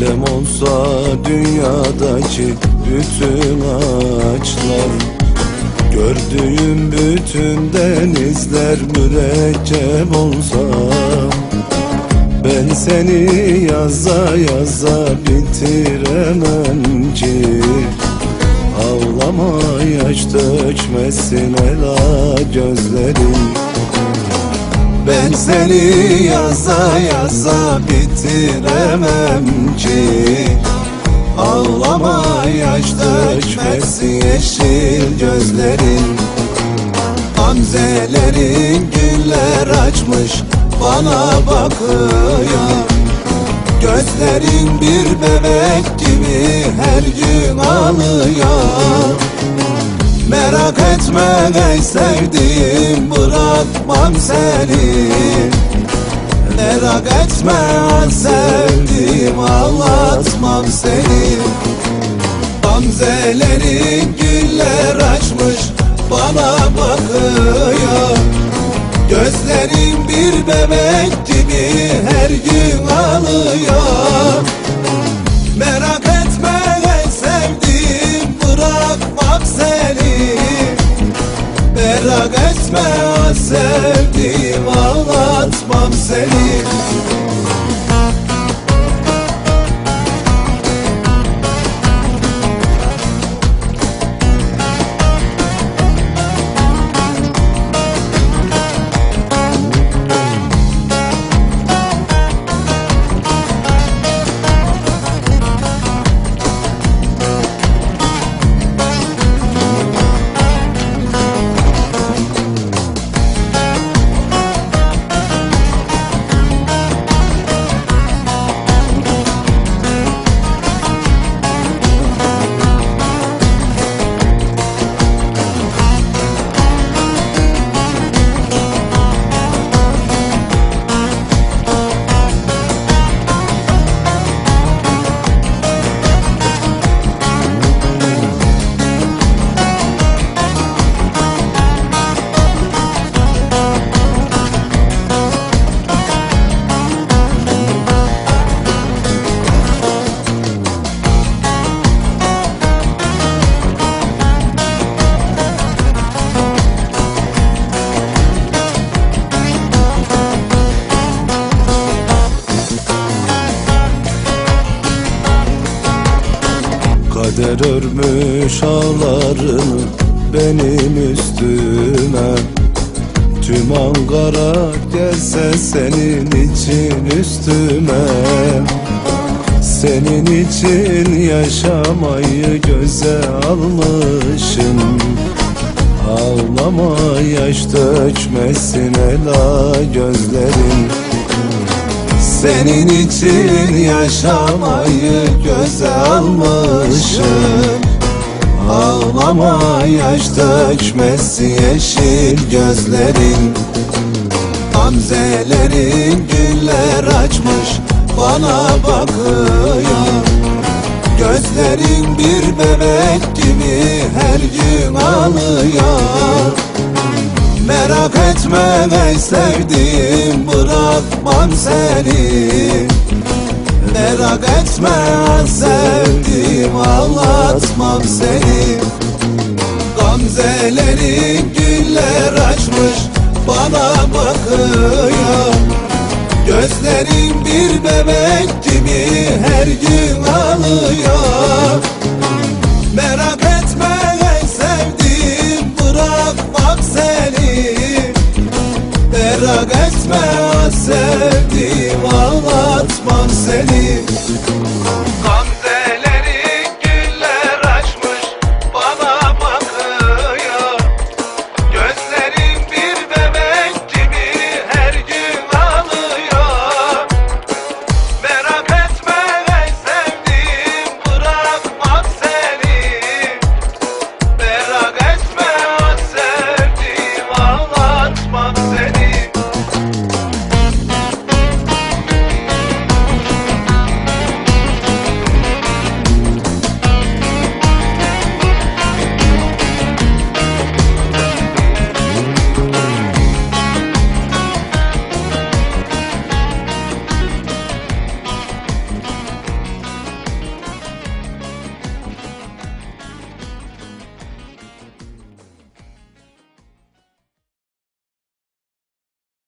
Elem olsa dünyadaki bütün ağaçlar Gördüğüm bütün denizler mürekkep olsa Ben seni yaza yaza bitiremem ki. Ağlama yaş dökmesin ela gözlerin ben seni yaza yaza bitiremem ki. Ağlama yaş dökmesin yeşil gözlerin. Gamzelerin güller açmış bana bakıyor. Gözlerin bir bebek gibi her gün ağlıyor Merak etme ey sevdiğim bırakmam seni. Merak etme sevdiğim ağlatmam seni. Gamzelerin güller sevdiğim ağlatmam seni Kader örmüş ağlarını benim üstüme. Tüm Ankara gelse senin için üstüme. Senin için yaşamayı göze almışım. Ağlama yaş dökmesin ela gözlerin senin için yaşamayı göze almışım. Ağlama yaş dökmesi yeşil gözlerin. Gamzelerin güller açmış bana bakıyor. Gözlerin bir bebek gibi her gün ağlıyor Merak etme ey sevdiğim bırakmam seni. Merak etme sevdiğim ağlatmam seni. Gamzelerin güller açmış bana bakıyor. Gözlerin bir bebek gibi her gün ağlıyor. Merak Merak etme ah sevdiğim ağlatmam seni